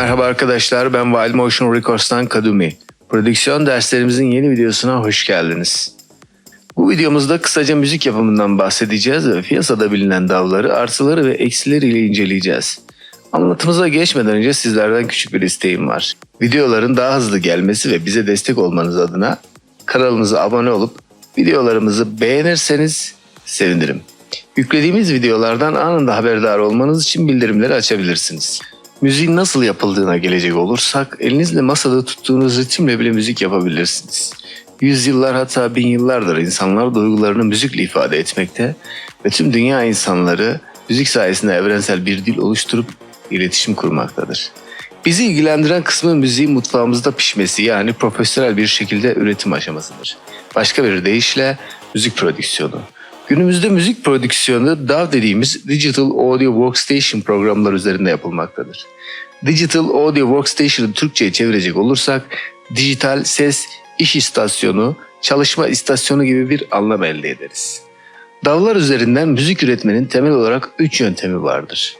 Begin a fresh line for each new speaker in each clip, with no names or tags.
Merhaba arkadaşlar, ben Wild Motion Records'tan Kadumi. Prodüksiyon derslerimizin yeni videosuna hoş geldiniz. Bu videomuzda kısaca müzik yapımından bahsedeceğiz ve piyasada bilinen davları, artıları ve eksileriyle inceleyeceğiz. Anlatımıza geçmeden önce sizlerden küçük bir isteğim var. Videoların daha hızlı gelmesi ve bize destek olmanız adına kanalımıza abone olup videolarımızı beğenirseniz sevinirim. Yüklediğimiz videolardan anında haberdar olmanız için bildirimleri açabilirsiniz. Müziğin nasıl yapıldığına gelecek olursak elinizle masada tuttuğunuz ritimle bile müzik yapabilirsiniz. Yüzyıllar hatta bin yıllardır insanlar duygularını müzikle ifade etmekte ve tüm dünya insanları müzik sayesinde evrensel bir dil oluşturup iletişim kurmaktadır. Bizi ilgilendiren kısmı müziğin mutfağımızda pişmesi yani profesyonel bir şekilde üretim aşamasıdır. Başka bir deyişle müzik prodüksiyonu. Günümüzde müzik prodüksiyonu DAW dediğimiz Digital Audio Workstation programlar üzerinde yapılmaktadır. Digital Audio Workstation'ı Türkçe'ye çevirecek olursak dijital ses iş istasyonu, çalışma istasyonu gibi bir anlam elde ederiz. DAW'lar üzerinden müzik üretmenin temel olarak üç yöntemi vardır.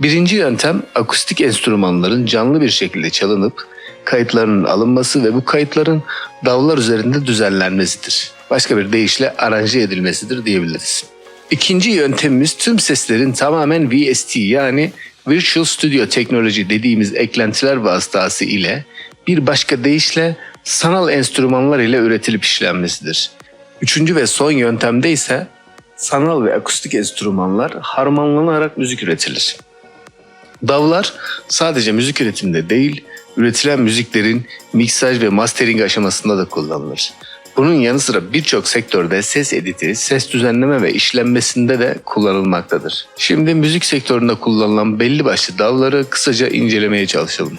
Birinci yöntem akustik enstrümanların canlı bir şekilde çalınıp kayıtlarının alınması ve bu kayıtların davlar üzerinde düzenlenmesidir. Başka bir deyişle aranje edilmesidir diyebiliriz. İkinci yöntemimiz tüm seslerin tamamen VST yani Virtual Studio Technology dediğimiz eklentiler vasıtası ile bir başka deyişle sanal enstrümanlar ile üretilip işlenmesidir. Üçüncü ve son yöntemde ise sanal ve akustik enstrümanlar harmanlanarak müzik üretilir. Davlar sadece müzik üretiminde değil, üretilen müziklerin miksaj ve mastering aşamasında da kullanılır. Bunun yanı sıra birçok sektörde ses editi, ses düzenleme ve işlenmesinde de kullanılmaktadır. Şimdi müzik sektöründe kullanılan belli başlı davları kısaca incelemeye çalışalım.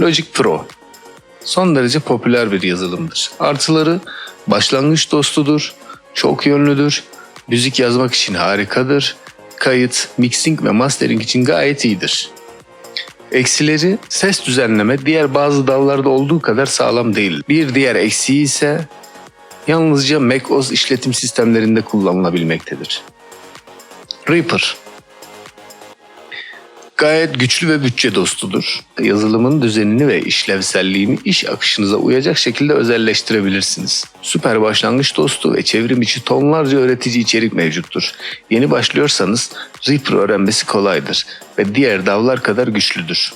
Logic Pro son derece popüler bir yazılımdır. Artıları başlangıç dostudur, çok yönlüdür, müzik yazmak için harikadır, kayıt, mixing ve mastering için gayet iyidir. Eksileri ses düzenleme diğer bazı dallarda olduğu kadar sağlam değil. Bir diğer eksiği ise yalnızca macOS işletim sistemlerinde kullanılabilmektedir. Reaper Gayet güçlü ve bütçe dostudur. Yazılımın düzenini ve işlevselliğini iş akışınıza uyacak şekilde özelleştirebilirsiniz. Süper başlangıç dostu ve çevrim içi tonlarca öğretici içerik mevcuttur. Yeni başlıyorsanız Reaper öğrenmesi kolaydır ve diğer davlar kadar güçlüdür.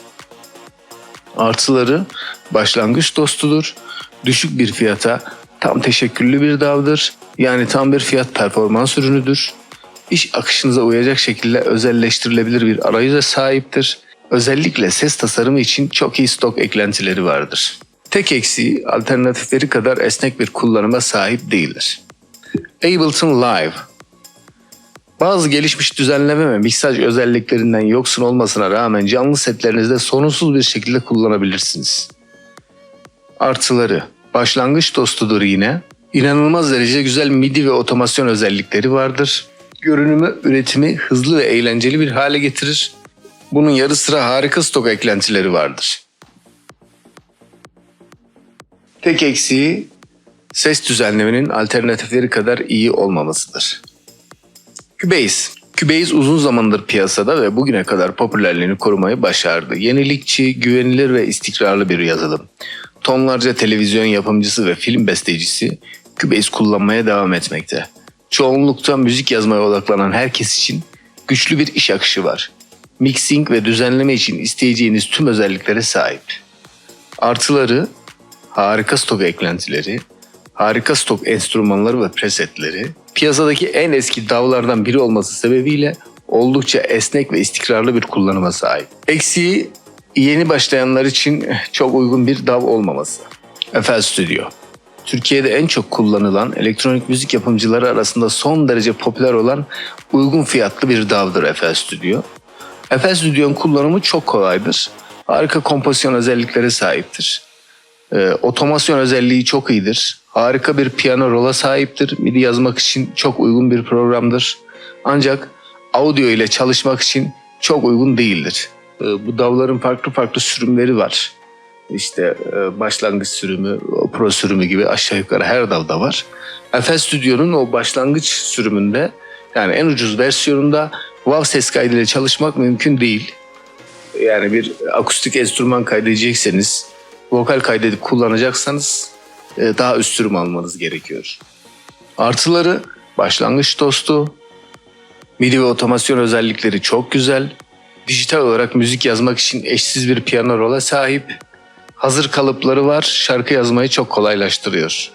Artıları başlangıç dostudur, düşük bir fiyata tam teşekküllü bir davdır, yani tam bir fiyat performans ürünüdür iş akışınıza uyacak şekilde özelleştirilebilir bir arayüze sahiptir. Özellikle ses tasarımı için çok iyi stok eklentileri vardır. Tek eksiği alternatifleri kadar esnek bir kullanıma sahip değildir. Ableton Live bazı gelişmiş düzenleme ve miksaj özelliklerinden yoksun olmasına rağmen canlı setlerinizde sorunsuz bir şekilde kullanabilirsiniz. Artıları Başlangıç dostudur yine. İnanılmaz derece güzel MIDI ve otomasyon özellikleri vardır görünümü, üretimi hızlı ve eğlenceli bir hale getirir. Bunun yarı sıra harika stok eklentileri vardır. Tek eksiği ses düzenlemenin alternatifleri kadar iyi olmamasıdır. Cubase Cubase uzun zamandır piyasada ve bugüne kadar popülerliğini korumayı başardı. Yenilikçi, güvenilir ve istikrarlı bir yazılım. Tonlarca televizyon yapımcısı ve film bestecisi Cubase kullanmaya devam etmekte çoğunlukta müzik yazmaya odaklanan herkes için güçlü bir iş akışı var. Mixing ve düzenleme için isteyeceğiniz tüm özelliklere sahip. Artıları, harika stok eklentileri, harika stok enstrümanları ve presetleri, piyasadaki en eski davlardan biri olması sebebiyle oldukça esnek ve istikrarlı bir kullanıma sahip. Eksiği yeni başlayanlar için çok uygun bir DAV olmaması. FL Studio Türkiye'de en çok kullanılan elektronik müzik yapımcıları arasında son derece popüler olan uygun fiyatlı bir DAW'dır FL Studio. FL Studio'nun kullanımı çok kolaydır. Harika kompozisyon özellikleri sahiptir. Ee, otomasyon özelliği çok iyidir. Harika bir piyano rola sahiptir. MIDI yazmak için çok uygun bir programdır. Ancak audio ile çalışmak için çok uygun değildir. Ee, bu DAW'ların farklı farklı sürümleri var işte e, başlangıç sürümü, pro sürümü gibi aşağı yukarı her dalda var. FL Studio'nun o başlangıç sürümünde yani en ucuz versiyonunda WAV ses kaydıyla çalışmak mümkün değil. yani bir akustik enstrüman kaydedecekseniz, vokal kaydedip kullanacaksanız e, daha üst sürüm almanız gerekiyor. Artıları başlangıç dostu, MIDI ve otomasyon özellikleri çok güzel. Dijital olarak müzik yazmak için eşsiz bir piyano rola sahip. Hazır kalıpları var, şarkı yazmayı çok kolaylaştırıyor.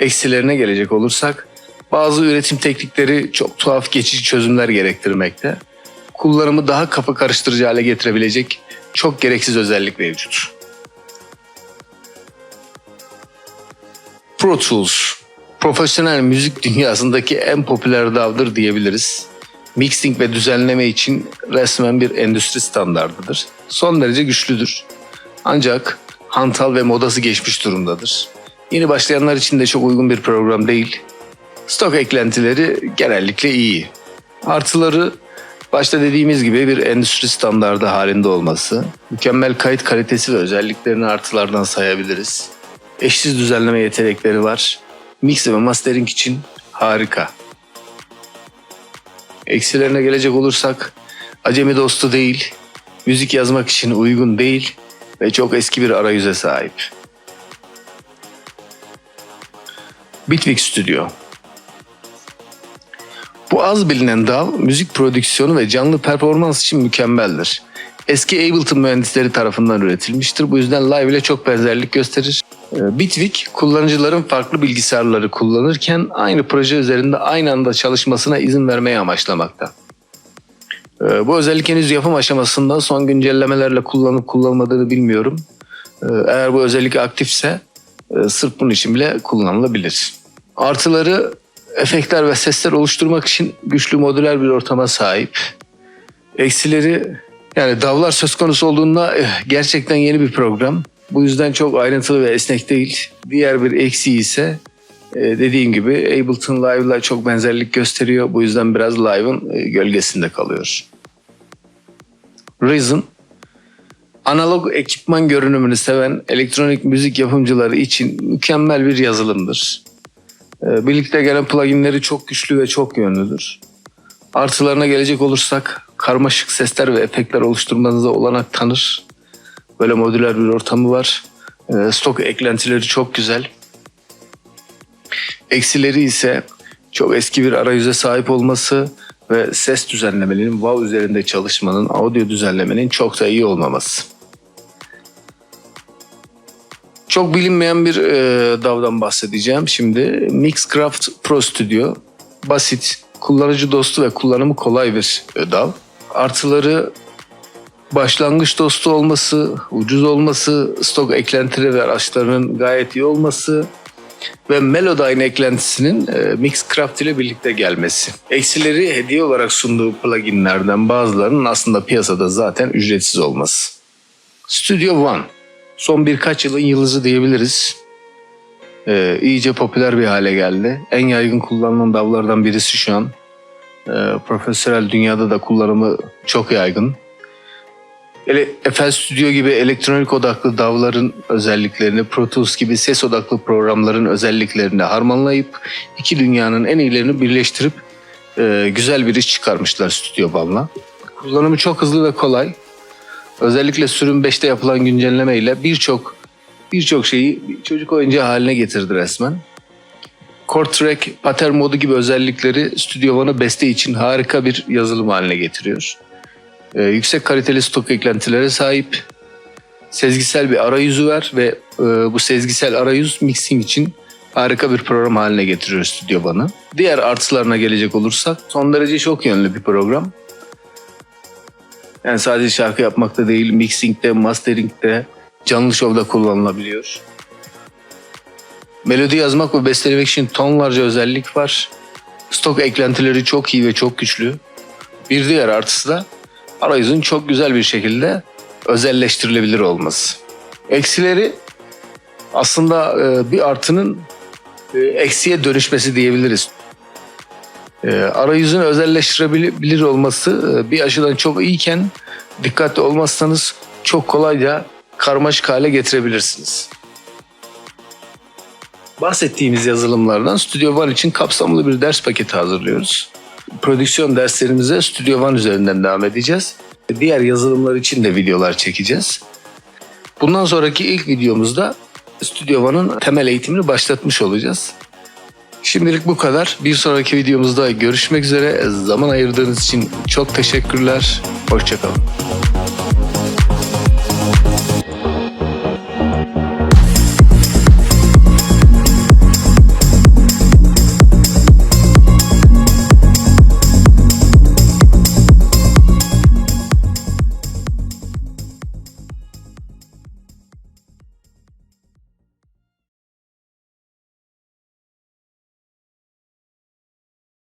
Eksilerine gelecek olursak, bazı üretim teknikleri çok tuhaf geçici çözümler gerektirmekte. Kullanımı daha kafa karıştırıcı hale getirebilecek çok gereksiz özellik mevcut. Pro Tools, profesyonel müzik dünyasındaki en popüler DAW'dır diyebiliriz. Mixing ve düzenleme için resmen bir endüstri standardıdır. Son derece güçlüdür. Ancak hantal ve modası geçmiş durumdadır. Yeni başlayanlar için de çok uygun bir program değil. Stok eklentileri genellikle iyi. Artıları başta dediğimiz gibi bir endüstri standardı halinde olması, mükemmel kayıt kalitesi ve özelliklerini artılardan sayabiliriz. Eşsiz düzenleme yetenekleri var. Mix ve mastering için harika. Eksilerine gelecek olursak acemi dostu değil, müzik yazmak için uygun değil ve çok eski bir arayüze sahip. Bitwig Studio Bu az bilinen DAW müzik prodüksiyonu ve canlı performans için mükemmeldir. Eski Ableton mühendisleri tarafından üretilmiştir. Bu yüzden live ile çok benzerlik gösterir. Ee, Bitwig kullanıcıların farklı bilgisayarları kullanırken aynı proje üzerinde aynı anda çalışmasına izin vermeyi amaçlamakta. Ee, Bu özellik henüz yapım aşamasında son güncellemelerle kullanıp kullanılmadığını bilmiyorum. Ee, Eğer bu özellik aktifse e, sırf bunun için bile kullanılabilir. Artıları efektler ve sesler oluşturmak için güçlü modüler bir ortama sahip. Eksileri yani davlar söz konusu olduğunda eh, gerçekten yeni bir program. Bu yüzden çok ayrıntılı ve esnek değil. Diğer bir eksiği ise e, dediğim gibi Ableton Live'la çok benzerlik gösteriyor. Bu yüzden biraz Live'ın e, gölgesinde kalıyor. Reason analog ekipman görünümünü seven elektronik müzik yapımcıları için mükemmel bir yazılımdır. E, Birlikte gelen pluginleri çok güçlü ve çok yönlüdür. Artılarına gelecek olursak karmaşık sesler ve efektler oluşturmanıza olanak tanır. Böyle modüler bir ortamı var. Ee, Stok eklentileri çok güzel. Eksileri ise çok eski bir arayüze sahip olması ve ses düzenlemenin WAV üzerinde çalışmanın, audio düzenlemenin çok da iyi olmaması. Çok bilinmeyen bir e, DAW'dan bahsedeceğim şimdi. Mixcraft Pro Studio. Basit, kullanıcı dostu ve kullanımı kolay bir e, DAW. Artıları başlangıç dostu olması, ucuz olması, stok eklentileri ve araçlarının gayet iyi olması ve Melodyne eklentisinin e, Mixcraft ile birlikte gelmesi. Eksileri hediye olarak sunduğu pluginlerden bazılarının aslında piyasada zaten ücretsiz olması. Studio One son birkaç yılın yıldızı diyebiliriz. E, iyice popüler bir hale geldi. En yaygın kullanılan davlardan birisi şu an. E, profesyonel dünyada da kullanımı çok yaygın. Ele, FL Studio gibi elektronik odaklı DAW'ların özelliklerini, Pro Tools gibi ses odaklı programların özelliklerini harmanlayıp iki dünyanın en iyilerini birleştirip e, güzel bir iş çıkarmışlar Studio One'la. Kullanımı çok hızlı ve kolay. Özellikle sürüm 5'te yapılan güncelleme ile birçok birçok şeyi çocuk oyuncağı haline getirdi resmen. Chord Track, pattern modu gibi özellikleri Studio One'ı beste için harika bir yazılım haline getiriyor. Ee, yüksek kaliteli stok eklentilere sahip. Sezgisel bir arayüzü var ve e, bu sezgisel arayüz mixing için harika bir program haline getiriyor Studio One'ı. Diğer artılarına gelecek olursak son derece çok yönlü bir program. Yani sadece şarkı yapmakta değil, mixingde, masteringde, canlı şovda kullanılabiliyor. Melodi yazmak ve bestelemek için tonlarca özellik var. Stok eklentileri çok iyi ve çok güçlü. Bir diğer artısı da arayüzün çok güzel bir şekilde özelleştirilebilir olması. Eksileri aslında e, bir artının e, eksiye dönüşmesi diyebiliriz. E, arayüzün özelleştirebilir olması bir açıdan çok iyiken dikkatli olmazsanız çok kolayca karmaşık hale getirebilirsiniz. Bahsettiğimiz yazılımlardan Studio One için kapsamlı bir ders paketi hazırlıyoruz. Prodüksiyon derslerimize Studio One üzerinden devam edeceğiz. Diğer yazılımlar için de videolar çekeceğiz. Bundan sonraki ilk videomuzda Studio One'ın temel eğitimini başlatmış olacağız. Şimdilik bu kadar. Bir sonraki videomuzda görüşmek üzere. Zaman ayırdığınız için çok teşekkürler. Hoşçakalın.